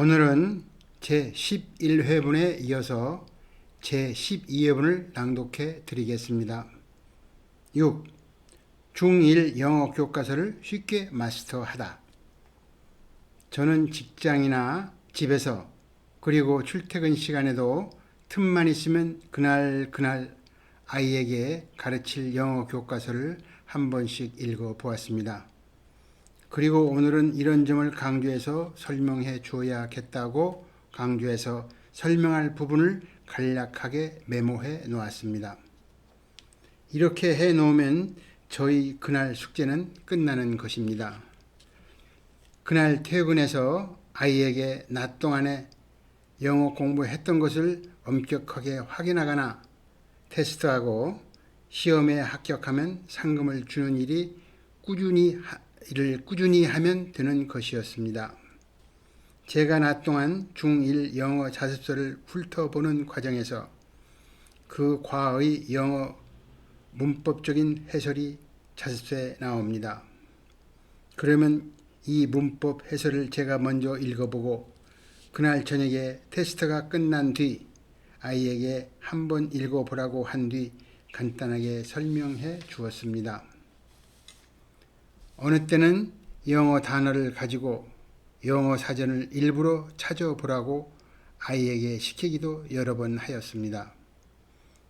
오늘은 제 11회분에 이어서 제 12회분을 낭독해 드리겠습니다. 6. 중1 영어 교과서를 쉽게 마스터하다. 저는 직장이나 집에서 그리고 출퇴근 시간에도 틈만 있으면 그날 그날 아이에게 가르칠 영어 교과서를 한 번씩 읽어 보았습니다. 그리고 오늘은 이런 점을 강조해서 설명해 주어야겠다고 강조해서 설명할 부분을 간략하게 메모해 놓았습니다. 이렇게 해 놓으면 저희 그날 숙제는 끝나는 것입니다. 그날 퇴근해서 아이에게 낮 동안에 영어 공부했던 것을 엄격하게 확인하거나 테스트하고 시험에 합격하면 상금을 주는 일이 꾸준히 하, 이를 꾸준히 하면 되는 것이었습니다. 제가 낮 동안 중1 영어 자습서를 훑어보는 과정에서 그 과의 영어 문법적인 해설이 자습서에 나옵니다. 그러면 이 문법 해설을 제가 먼저 읽어보고 그날 저녁에 테스트가 끝난 뒤 아이에게 한번 읽어보라고 한 뒤 간단하게 설명해 주었습니다. 어느 때는 영어 단어를 가지고 영어 사전을 일부러 찾아보라고 아이에게 시키기도 여러 번 하였습니다.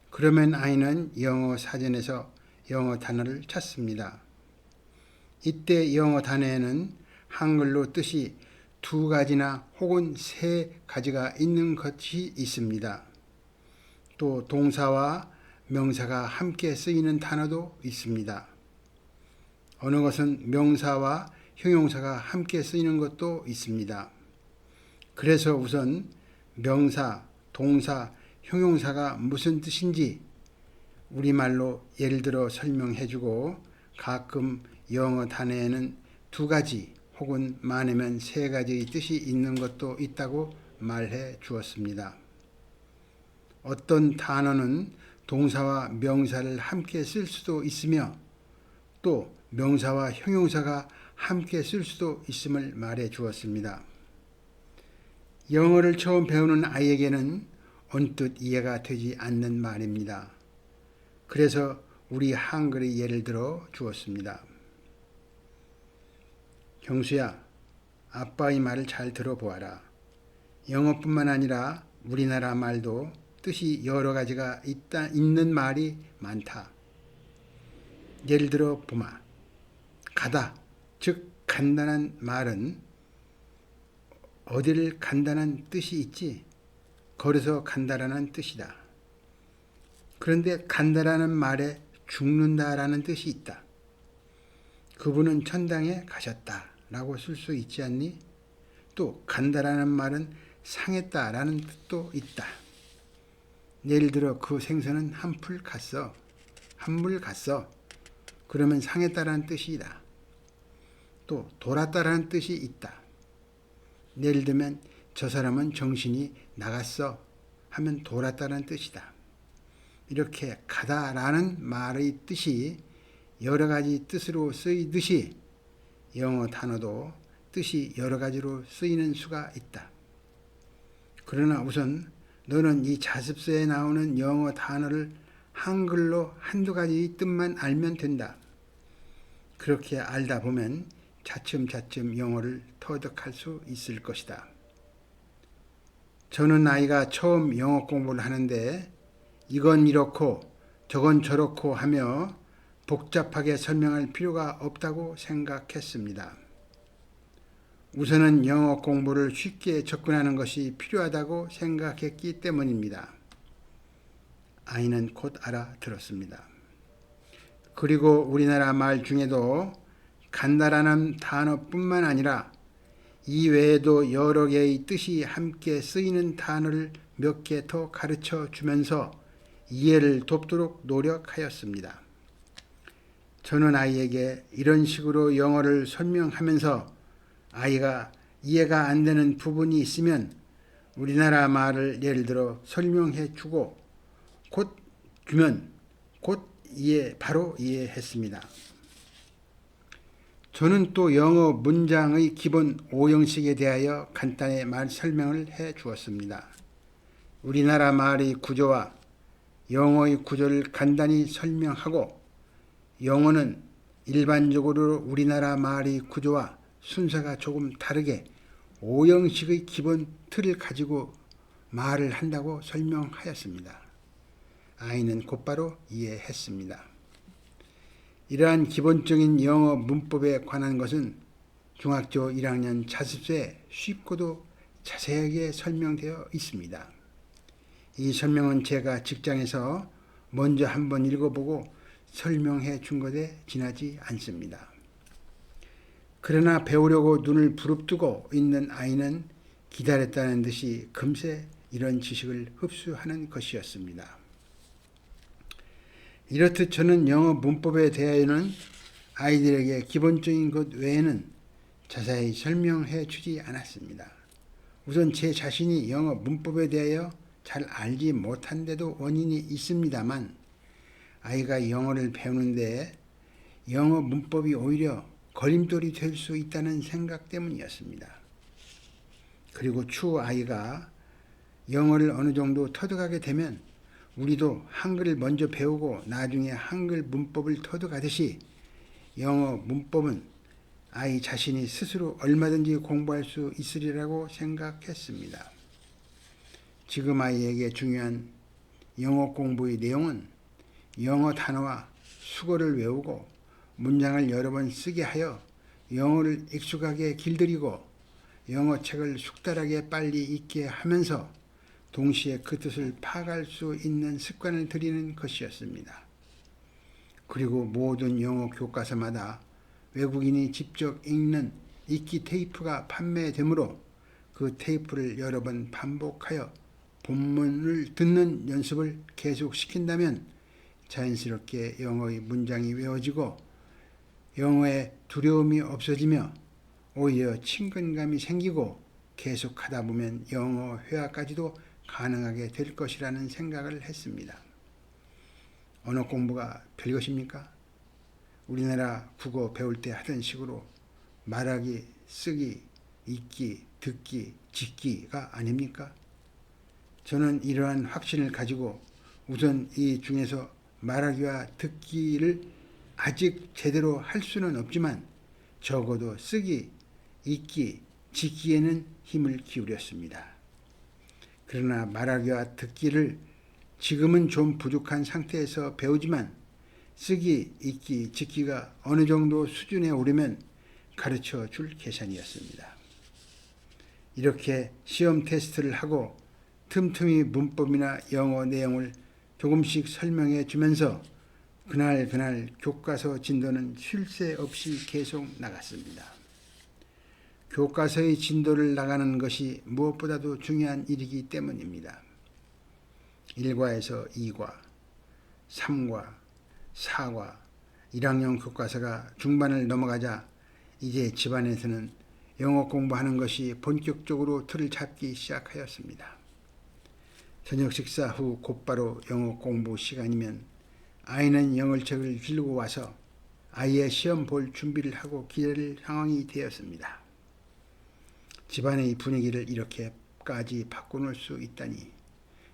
그러면 아이는 영어 사전에서 영어 단어를 찾습니다. 이때 영어 단어에는 한글로 뜻이 두 가지나 혹은 세 가지가 있는 것이 있습니다. 또 동사와 명사가 함께 쓰이는 단어도 있습니다. 어느 것은 명사와 형용사가 함께 쓰이는 것도 있습니다. 그래서 우선 명사, 동사, 형용사가 무슨 뜻인지 우리말로 예를 들어 설명해 주고 가끔 영어 단어에는 두 가지 혹은 많으면 세 가지의 뜻이 있는 것도 있다고 말해 주었습니다. 어떤 단어는 동사와 명사를 함께 쓸 수도 있으며 또 명사와 형용사가 함께 쓸 수도 있음을 말해 주었습니다. 영어를 처음 배우는 아이에게는 언뜻 이해가 되지 않는 말입니다. 그래서 우리 한글의 예를 들어 주었습니다. 경수야, 아빠의 말을 잘 들어보아라. 영어뿐만 아니라 우리나라 말도 뜻이 여러 가지가 있다, 있는 말이 많다. 예를 들어 보마. 가다, 즉 간단한 말은 어디를 간다는 뜻이 있지 걸어서 간다라는 뜻이다. 그런데 간다라는 말에 죽는다라는 뜻이 있다. 그분은 천당에 가셨다 라고 쓸 수 있지 않니? 또 간다라는 말은 상했다 라는 뜻도 있다. 예를 들어 그 생선은 한풀 갔어. 한물 갔어. 그러면 상했다라는 뜻이다. 또 돌았다라는 뜻이 있다. 예를 들면 저 사람은 정신이 나갔어 하면 돌았다는 뜻이다. 이렇게 가다라는 말의 뜻이 여러 가지 뜻으로 쓰이듯이 영어 단어도 뜻이 여러 가지로 쓰이는 수가 있다. 그러나 우선 너는 이 자습서에 나오는 영어 단어를 한글로 한두 가지 뜻만 알면 된다. 그렇게 알다 보면 차츰차츰 영어를 터득할 수 있을 것이다. 저는 아이가 처음 영어 공부를 하는데 이건 이렇고 저건 저렇고 하며 복잡하게 설명할 필요가 없다고 생각했습니다. 우선은 영어 공부를 쉽게 접근하는 것이 필요하다고 생각했기 때문입니다. 아이는 곧 알아들었습니다. 그리고 우리나라 말 중에도 간다라는 단어뿐만 아니라 이 외에도 여러 개의 뜻이 함께 쓰이는 단어를 몇 개 더 가르쳐 주면서 이해를 돕도록 노력하였습니다. 저는 아이에게 이런 식으로 영어를 설명하면서 아이가 이해가 안 되는 부분이 있으면 우리나라 말을 예를 들어 설명해 주고 곧 주면 곧 이해, 바로 이해했습니다. 저는 또 영어 문장의 기본 오형식에 대하여 간단히 말 설명을 해 주었습니다. 우리나라 말의 구조와 영어의 구조를 간단히 설명하고 영어는 일반적으로 우리나라 말의 구조와 순서가 조금 다르게 오형식의 기본 틀을 가지고 말을 한다고 설명하였습니다. 아이는 곧바로 이해했습니다. 이러한 기본적인 영어 문법에 관한 것은 중학교 1학년 자습서에 쉽고도 자세하게 설명되어 있습니다. 이 설명은 제가 직장에서 먼저 한번 읽어보고 설명해 준 것에 지나지 않습니다. 그러나 배우려고 눈을 부릅뜨고 있는 아이는 기다렸다는 듯이 금세 이런 지식을 흡수하는 것이었습니다. 이렇듯 저는 영어 문법에 대하여는 아이들에게 기본적인 것 외에는 자세히 설명해 주지 않았습니다. 우선 제 자신이 영어 문법에 대하여 잘 알지 못한 데도 원인이 있습니다만 아이가 영어를 배우는 데 영어 문법이 오히려 걸림돌이 될 수 있다는 생각 때문이었습니다. 그리고 추후 아이가 영어를 어느 정도 터득하게 되면 우리도 한글을 먼저 배우고 나중에 한글 문법을 터득하듯이 영어 문법은 아이 자신이 스스로 얼마든지 공부할 수 있으리라고 생각했습니다. 지금 아이에게 중요한 영어 공부의 내용은 영어 단어와 수거를 외우고 문장을 여러 번 쓰게 하여 영어를 익숙하게 길들이고 영어 책을 숙달하게 빨리 읽게 하면서 동시에 그 뜻을 파악할 수 있는 습관을 들이는 것이었습니다. 그리고 모든 영어 교과서마다 외국인이 직접 읽는 읽기 테이프가 판매되므로 그 테이프를 여러 번 반복하여 본문을 듣는 연습을 계속 시킨다면 자연스럽게 영어의 문장이 외워지고 영어의 두려움이 없어지며 오히려 친근감이 생기고 계속하다 보면 영어 회화까지도 가능하게 될 것이라는 생각을 했습니다. 언어 공부가 별것입니까? 우리나라 국어 배울 때 하던 식으로 말하기, 쓰기, 읽기, 듣기, 짓기가 아닙니까? 저는 이러한 확신을 가지고 우선 이 중에서 말하기와 듣기를 아직 제대로 할 수는 없지만 적어도 쓰기, 읽기, 짓기에는 힘을 기울였습니다. 그러나 말하기와 듣기를 지금은 좀 부족한 상태에서 배우지만 쓰기, 읽기, 짓기가 어느 정도 수준에 오르면 가르쳐 줄 계산이었습니다. 이렇게 시험 테스트를 하고 틈틈이 문법이나 영어 내용을 조금씩 설명해 주면서 그날 그날 교과서 진도는 쉴 새 없이 계속 나갔습니다. 교과서의 진도를 나가는 것이 무엇보다도 중요한 일이기 때문입니다. 1과에서 2과, 3과, 4과, 1학년 교과서가 중반을 넘어가자 이제 집안에서는 영어 공부하는 것이 본격적으로 틀을 잡기 시작하였습니다. 저녁 식사 후 곧바로 영어 공부 시간이면 아이는 영어책을 들고 와서 아이의 시험 볼 준비를 하고 기다릴 상황이 되었습니다. 집안의 분위기를 이렇게까지 바꿔놓을 수 있다니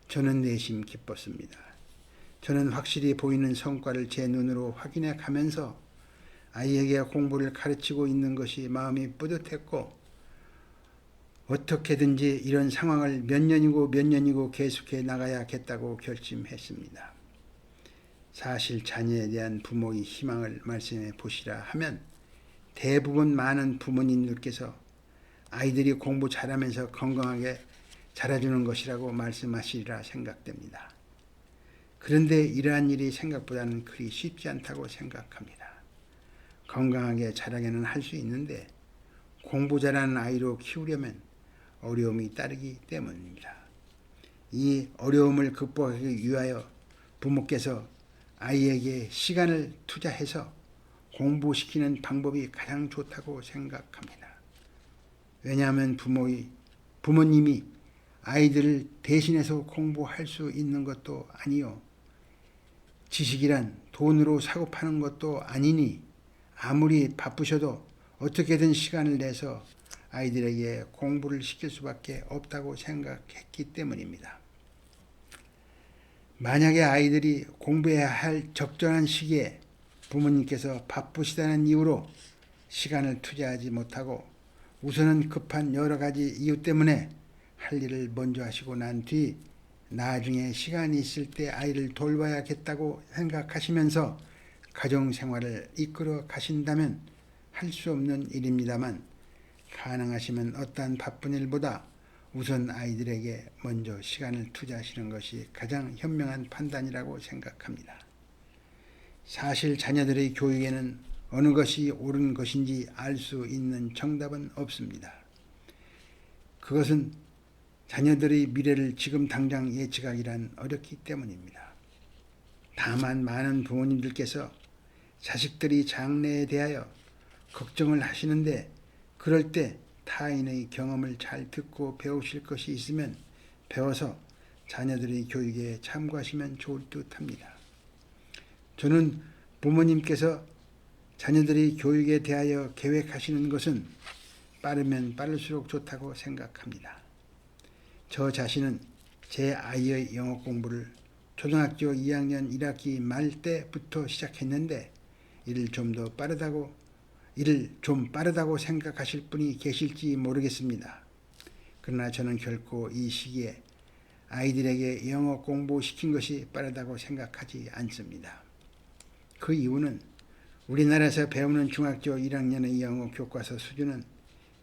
저는 내심 기뻤습니다. 저는 확실히 보이는 성과를 제 눈으로 확인해 가면서 아이에게 공부를 가르치고 있는 것이 마음이 뿌듯했고 어떻게든지 이런 상황을 몇 년이고 몇 년이고 계속해 나가야겠다고 결심했습니다. 사실 자녀에 대한 부모의 희망을 말씀해 보시라 하면 대부분 많은 부모님들께서 아이들이 공부 잘하면서 건강하게 자라주는 것이라고 말씀하시리라 생각됩니다. 그런데 이러한 일이 생각보다는 그리 쉽지 않다고 생각합니다. 건강하게 자라게는 할 수 있는데 공부 잘하는 아이로 키우려면 어려움이 따르기 때문입니다. 이 어려움을 극복하기 위하여 부모께서 아이에게 시간을 투자해서 공부시키는 방법이 가장 좋다고 생각합니다. 왜냐하면 부모의 부모님이 아이들을 대신해서 공부할 수 있는 것도 아니요. 지식이란 돈으로 사고 파는 것도 아니니 아무리 바쁘셔도 어떻게든 시간을 내서 아이들에게 공부를 시킬 수밖에 없다고 생각했기 때문입니다. 만약에 아이들이 공부해야 할 적절한 시기에 부모님께서 바쁘시다는 이유로 시간을 투자하지 못하고 우선은 급한 여러 가지 이유 때문에 할 일을 먼저 하시고 난 뒤 나중에 시간이 있을 때 아이를 돌봐야겠다고 생각하시면서 가정 생활을 이끌어 가신다면 할 수 없는 일입니다만 가능하시면 어떠한 바쁜 일보다 우선 아이들에게 먼저 시간을 투자하시는 것이 가장 현명한 판단이라고 생각합니다. 사실 자녀들의 교육에는 어느 것이 옳은 것인지 알 수 있는 정답은 없습니다. 그것은 자녀들의 미래를 지금 당장 예측하기란 어렵기 때문입니다. 다만 많은 부모님들께서 자식들이 장래에 대하여 걱정을 하시는데 그럴 때 타인의 경험을 잘 듣고 배우실 것이 있으면 배워서 자녀들의 교육에 참고하시면 좋을 듯 합니다. 저는 부모님께서 자녀들의 교육에 대하여 계획하시는 것은 빠르면 빠를수록 좋다고 생각합니다. 저 자신은 제 아이의 영어 공부를 초등학교 2학년 1학기 말 때부터 시작했는데 이를 좀 더 빠르다고 이를 좀 빠르다고 생각하실 분이 계실지 모르겠습니다. 그러나 저는 결코 이 시기에 아이들에게 영어 공부시킨 것이 빠르다고 생각하지 않습니다. 그 이유는 우리나라에서 배우는 중학교 1학년의 영어 교과서 수준은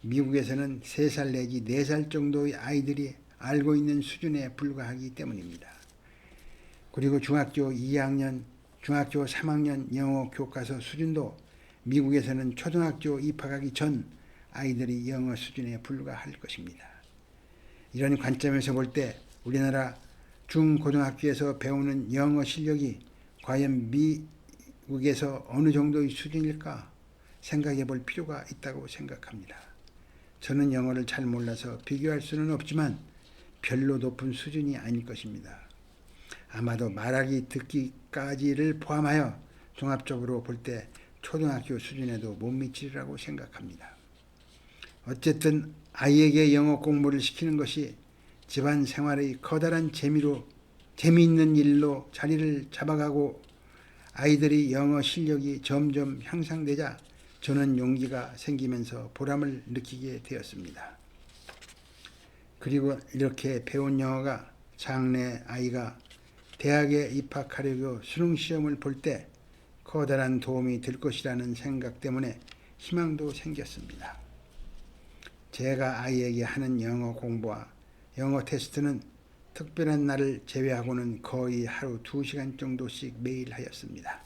미국에서는 3살 내지 4살 정도의 아이들이 알고 있는 수준에 불과하기 때문입니다. 그리고 중학교 2학년, 중학교 3학년 영어 교과서 수준도 미국에서는 초등학교 입학하기 전 아이들이 영어 수준에 불과할 것입니다. 이런 관점에서 볼 때 우리나라 중고등학교에서 배우는 영어 실력이 과연 미 국에서 어느 정도의 수준일까 생각해 볼 필요가 있다고 생각합니다. 저는 영어를 잘 몰라서 비교할 수는 없지만 별로 높은 수준이 아닐 것입니다. 아마도 말하기 듣기까지를 포함하여 종합적으로 볼 때 초등학교 수준에도 못 미치리라고 생각합니다. 어쨌든 아이에게 영어 공부를 시키는 것이 집안 생활의 커다란 재미로 재미있는 일로 자리를 잡아가고 아이들이 영어 실력이 점점 향상되자 저는 용기가 생기면서 보람을 느끼게 되었습니다. 그리고 이렇게 배운 영어가 장래 아이가 대학에 입학하려고 수능 시험을 볼 때 커다란 도움이 될 것이라는 생각 때문에 희망도 생겼습니다. 제가 아이에게 하는 영어 공부와 영어 테스트는 특별한 날을 제외하고는 거의 하루 2시간 정도씩 매일 하였습니다.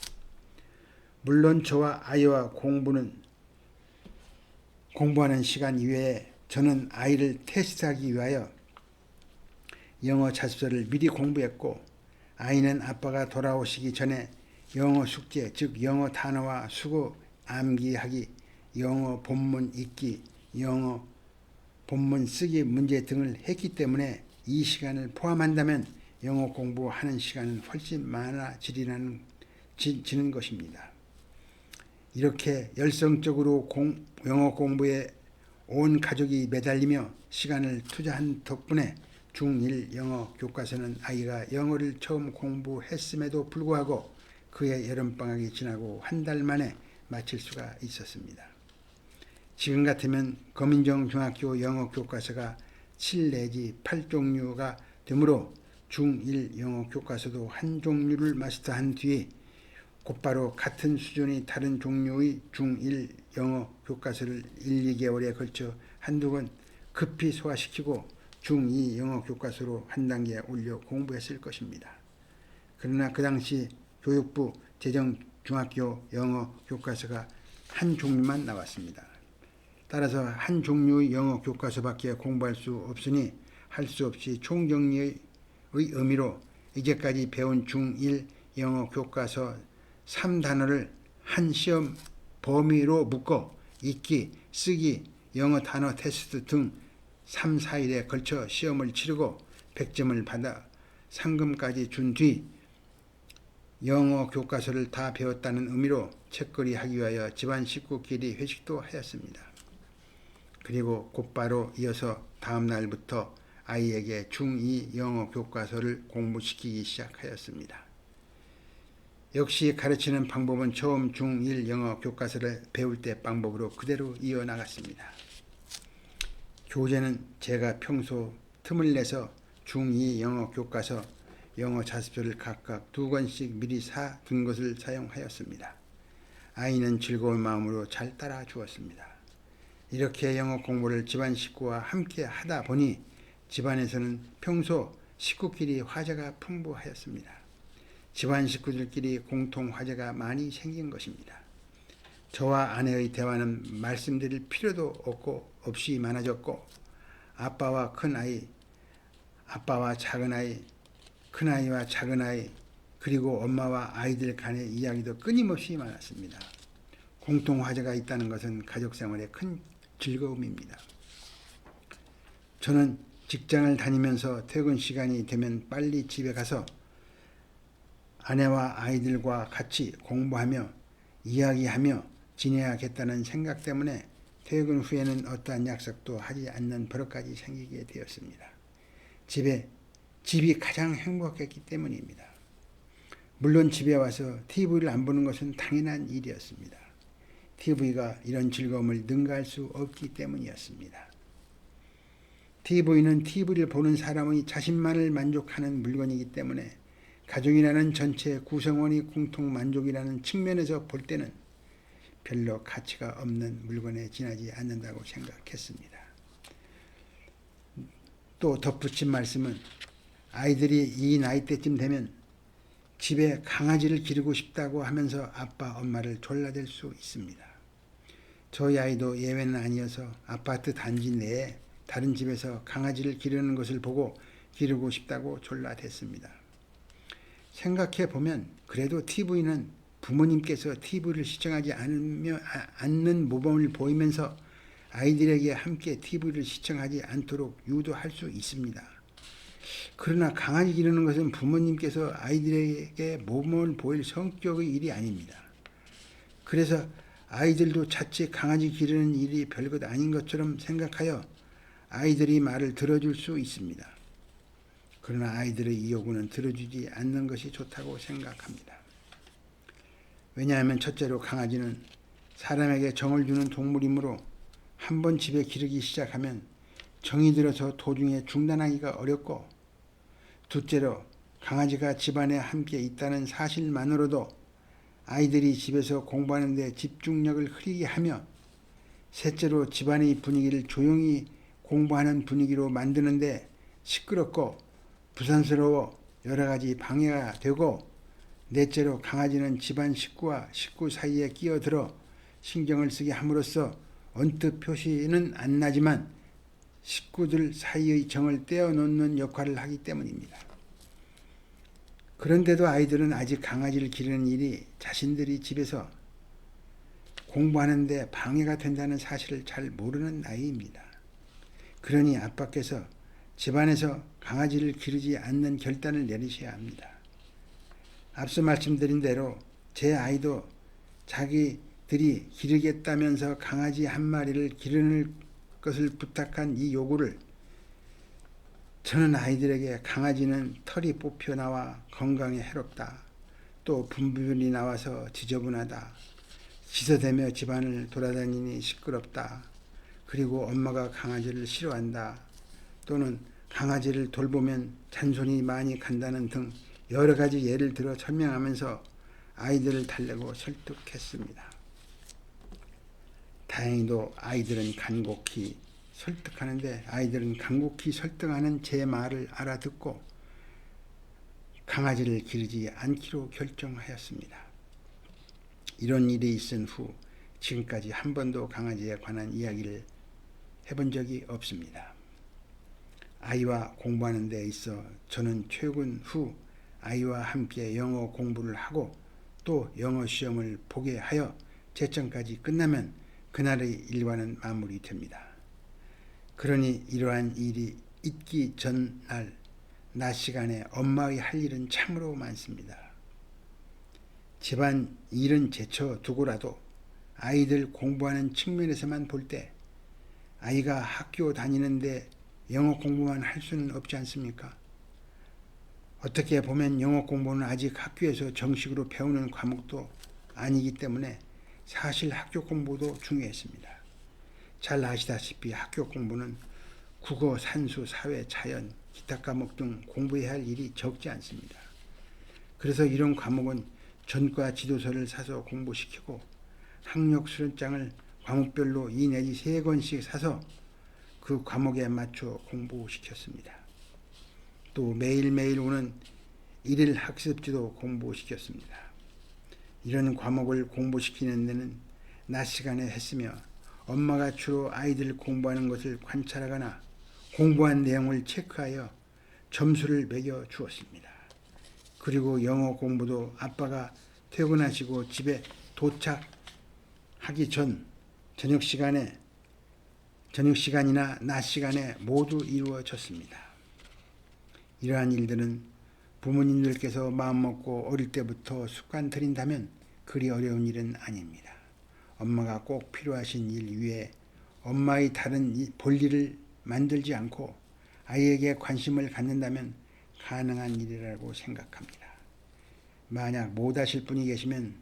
물론 저와 아이와 공부는 공부하는 시간 이외에 저는 아이를 테스트하기 위하여 영어 자습서를 미리 공부했고 아이는 아빠가 돌아오시기 전에 영어 숙제 즉 영어 단어와 수고 암기하기 영어 본문 읽기 영어 본문 쓰기 문제 등을 했기 때문에 이 시간을 포함한다면 영어 공부하는 시간은 훨씬 많아지리는 지 는 것입니다. 이렇게 열성적으로 공, 영어 공부에 온 가족이 매달리며 시간을 투자한 덕분에 중1 영어 교과서는 아이가 영어를 처음 공부했음에도 불구하고 그의 여름방학이 지나고 한 달 만에 마칠 수가 있었습니다. 지금 같으면 거민정 중학교 영어 교과서가 7 내지 8종류가 되므로 중1 영어 교과서도 한 종류를 마스터한 뒤에 곧바로 같은 수준의 다른 종류의 중1 영어 교과서를 1, 2개월에 걸쳐 한두 권 급히 소화시키고 중2 영어 교과서로 한 단계 올려 공부했을 것입니다. 그러나 그 당시 교육부 재정 중학교 영어 교과서가 한 종류만 나왔습니다. 따라서 한 종류의 영어 교과서밖에 공부할 수 없으니 할 수 없이 총정리의 의미로 이제까지 배운 중1 영어 교과서 3단어를 한 시험 범위로 묶어 읽기, 쓰기, 영어 단어 테스트 등 3, 4일에 걸쳐 시험을 치르고 100점을 받아 상금까지 준 뒤 영어 교과서를 다 배웠다는 의미로 책거리 하기 위하여 집안 식구끼리 회식도 하였습니다. 그리고 곧바로 이어서 다음 날부터 아이에게 중2 영어 교과서를 공부시키기 시작하였습니다. 역시 가르치는 방법은 처음 중1 영어 교과서를 배울 때 방법으로 그대로 이어나갔습니다. 교재는 제가 평소 틈을 내서 중2 영어 교과서, 영어 자습서를 각각 두 권씩 미리 사 둔 것을 사용하였습니다. 아이는 즐거운 마음으로 잘 따라 주었습니다. 이렇게 영어 공부를 집안 식구와 함께 하다 보니 집안에서는 평소 식구끼리 화제가 풍부하였습니다. 집안 식구들끼리 공통 화제가 많이 생긴 것입니다. 저와 아내의 대화는 말씀드릴 필요도 없고 없이 많아졌고 아빠와 큰 아이, 아빠와 작은 아이, 큰 아이와 작은 아이, 그리고 엄마와 아이들 간의 이야기도 끊임없이 많았습니다. 공통 화제가 있다는 것은 가족 생활의 큰 즐거움입니다. 저는 직장을 다니면서 퇴근 시간이 되면 빨리 집에 가서 아내와 아이들과 같이 공부하며 이야기하며 지내야겠다는 생각 때문에 퇴근 후에는 어떠한 약속도 하지 않는 버릇까지 생기게 되었습니다. 집에 집이 가장 행복했기 때문입니다. 물론 집에 와서 TV를 안 보는 것은 당연한 일이었습니다. TV가 이런 즐거움을 능가할 수 없기 때문이었습니다. TV는 TV를 보는 사람의 자신만을 만족하는 물건이기 때문에 가족이라는 전체 구성원이 공통 만족이라는 측면에서 볼 때는 별로 가치가 없는 물건에 지나지 않는다고 생각했습니다. 또 덧붙인 말씀은 아이들이 이 나이 때쯤 되면 집에 강아지를 기르고 싶다고 하면서 아빠, 엄마를 졸라댈 수 있습니다. 저희 아이도 예외는 아니어서 아파트 단지 내에 다른 집에서 강아지를 기르는 것을 보고 기르고 싶다고 졸라댔습니다. 생각해 보면 그래도 TV는 부모님께서 TV를 시청하지 않으며, 아, 않는 모범을 보이면서 아이들에게 함께 TV를 시청하지 않도록 유도할 수 있습니다. 그러나 강아지 기르는 것은 부모님께서 아이들에게 모범을 보일 성격의 일이 아닙니다. 그래서 아이들도 자칫 강아지 기르는 일이 별것 아닌 것처럼 생각하여 아이들이 말을 들어줄 수 있습니다. 그러나 아이들의 이 요구는 들어주지 않는 것이 좋다고 생각합니다. 왜냐하면 첫째로 강아지는 사람에게 정을 주는 동물이므로 한 번 집에 기르기 시작하면 정이 들어서 도중에 중단하기가 어렵고 둘째로 강아지가 집안에 함께 있다는 사실만으로도 아이들이 집에서 공부하는 데 집중력을 흐리게 하며 셋째로 집안의 분위기를 조용히 공부하는 분위기로 만드는데 시끄럽고 부산스러워 여러 가지 방해가 되고 넷째로 강아지는 집안 식구와 식구 사이에 끼어들어 신경을 쓰게 함으로써 언뜻 표시는 안 나지만 식구들 사이의 정을 떼어놓는 역할을 하기 때문입니다. 그런데도 아이들은 아직 강아지를 기르는 일이 자신들이 집에서 공부하는데 방해가 된다는 사실을 잘 모르는 나이입니다. 그러니 아빠께서 집안에서 강아지를 기르지 않는 결단을 내리셔야 합니다. 앞서 말씀드린 대로 제 아이도 자기들이 기르겠다면서 강아지 한 마리를 기르는 것을 부탁한 이 요구를 저는 아이들에게 강아지는 털이 뽑혀 나와 건강에 해롭다. 또 분비물이 나와서 지저분하다. 지서대며 집안을 돌아다니니 시끄럽다. 그리고 엄마가 강아지를 싫어한다. 또는 강아지를 돌보면 잔손이 많이 간다는 등 여러 가지 예를 들어 설명하면서 아이들을 달래고 설득했습니다. 다행히도 아이들은 간곡히 설득하는데 아이들은 간곡히 설득하는 제 말을 알아듣고 강아지를 기르지 않기로 결정하였습니다. 이런 일이 있은 후 지금까지 한 번도 강아지에 관한 이야기를 해본 적이 없습니다. 아이와 공부하는 데 있어 저는 퇴근 후 아이와 함께 영어 공부를 하고 또 영어 시험을 보게 하여 채점까지 끝나면 그날의 일과는 마무리됩니다. 그러니 이러한 일이 있기 전날 낮 시간에 엄마의 할 일은 참으로 많습니다. 집안 일은 제쳐 두고라도 아이들 공부하는 측면에서만 볼 때 아이가 학교 다니는데 영어 공부만 할 수는 없지 않습니까? 어떻게 보면 영어 공부는 아직 학교에서 정식으로 배우는 과목도 아니기 때문에 사실 학교 공부도 중요했습니다. 잘 아시다시피 학교 공부는 국어, 산수, 사회, 자연, 기타 과목 등 공부해야 할 일이 적지 않습니다. 그래서 이런 과목은 전과 지도서를 사서 공부시키고 학력 수련장을 과목별로 2 내지 3권씩 사서 그 과목에 맞춰 공부시켰습니다. 또 매일매일 오는 일일 학습지도 공부시켰습니다. 이런 과목을 공부시키는 데는 낮 시간에 했으며 엄마가 주로 아이들 공부하는 것을 관찰하거나 공부한 내용을 체크하여 점수를 매겨 주었습니다. 그리고 영어 공부도 아빠가 퇴근하시고 집에 도착하기 전 저녁 시간에 저녁 시간이나 낮 시간에 모두 이루어졌습니다. 이러한 일들은 부모님들께서 마음먹고 어릴 때부터 습관 들인다면 그리 어려운 일은 아닙니다. 엄마가 꼭 필요하신 일 위에 엄마의 다른 볼일을 만들지 않고 아이에게 관심을 갖는다면 가능한 일이라고 생각합니다. 만약 못하실 분이 계시면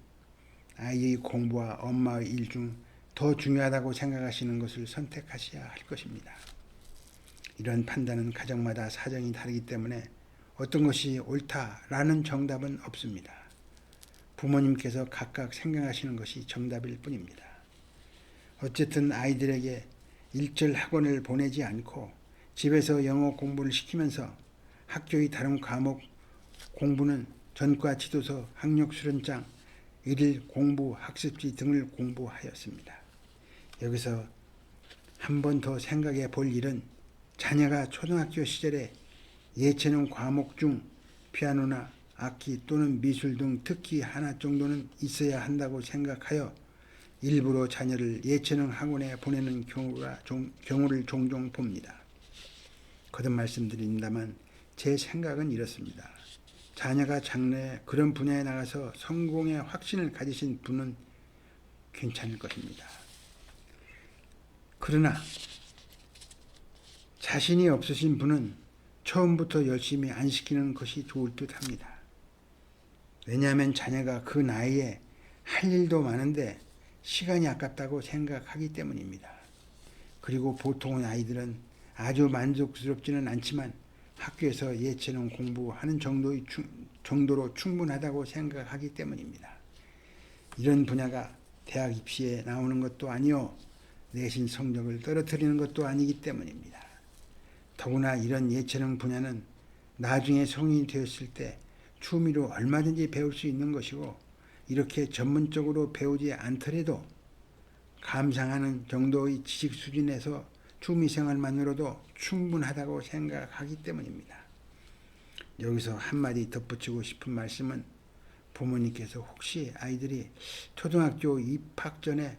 아이의 공부와 엄마의 일 중 더 중요하다고 생각하시는 것을 선택하셔야 할 것입니다. 이런 판단은 가정마다 사정이 다르기 때문에 어떤 것이 옳다라는 정답은 없습니다. 부모님께서 각각 생각하시는 것이 정답일 뿐입니다. 어쨌든 아이들에게 일절 학원을 보내지 않고 집에서 영어 공부를 시키면서 학교의 다른 과목 공부는 전과 지도서, 학력 수련장, 일일 공부, 학습지 등을 공부하였습니다. 여기서 한 번 더 생각해 볼 일은 자녀가 초등학교 시절에 예체능 과목 중 피아노나 악기 또는 미술 등 특기 하나 정도는 있어야 한다고 생각하여 일부러 자녀를 예체능 학원에 보내는 경우가 종, 경우를 종종 봅니다. 거듭 말씀드립니다만 제 생각은 이렇습니다. 자녀가 장래에 그런 분야에 나가서 성공의 확신을 가지신 분은 괜찮을 것입니다. 그러나 자신이 없으신 분은 처음부터 열심히 안 시키는 것이 좋을 듯 합니다. 왜냐하면 자녀가 그 나이에 할 일도 많은데 시간이 아깝다고 생각하기 때문입니다. 그리고 보통의 아이들은 아주 만족스럽지는 않지만 학교에서 예체능 공부하는 정도의 정도로 충분하다고 생각하기 때문입니다. 이런 분야가 대학 입시에 나오는 것도 아니요 내신 성적을 떨어뜨리는 것도 아니기 때문입니다. 더구나 이런 예체능 분야는 나중에 성인이 되었을 때 취미로 얼마든지 배울 수 있는 것이고 이렇게 전문적으로 배우지 않더라도 감상하는 정도의 지식 수준에서 취미 생활만으로도 충분하다고 생각하기 때문입니다. 여기서 한마디 덧붙이고 싶은 말씀은 부모님께서 혹시 아이들이 초등학교 입학 전에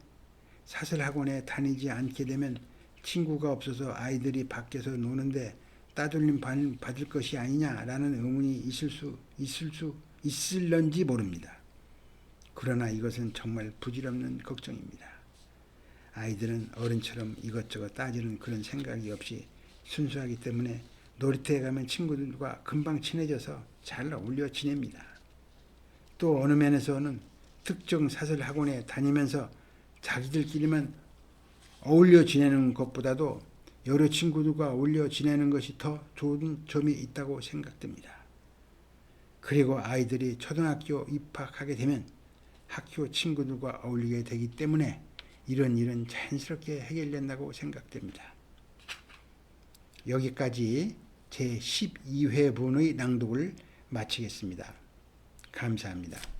사설학원에 다니지 않게 되면 친구가 없어서 아이들이 밖에서 노는데 따돌림 받을 것이 아니냐라는 의문이 있을 수 있을 수 있을런지 모릅니다. 그러나 이것은 정말 부질없는 걱정입니다. 아이들은 어른처럼 이것저것 따지는 그런 생각이 없이 순수하기 때문에 놀이터에 가면 친구들과 금방 친해져서 잘 어울려 지냅니다. 또 어느 면에서는 특정 사설 학원에 다니면서 자기들끼리만 어울려 지내는 것보다도 여러 친구들과 어울려 지내는 것이 더 좋은 점이 있다고 생각됩니다. 그리고 아이들이 초등학교 입학하게 되면 학교 친구들과 어울리게 되기 때문에 이런 일은 자연스럽게 해결된다고 생각됩니다. 여기까지 제 12회분의 낭독을 마치겠습니다. 감사합니다.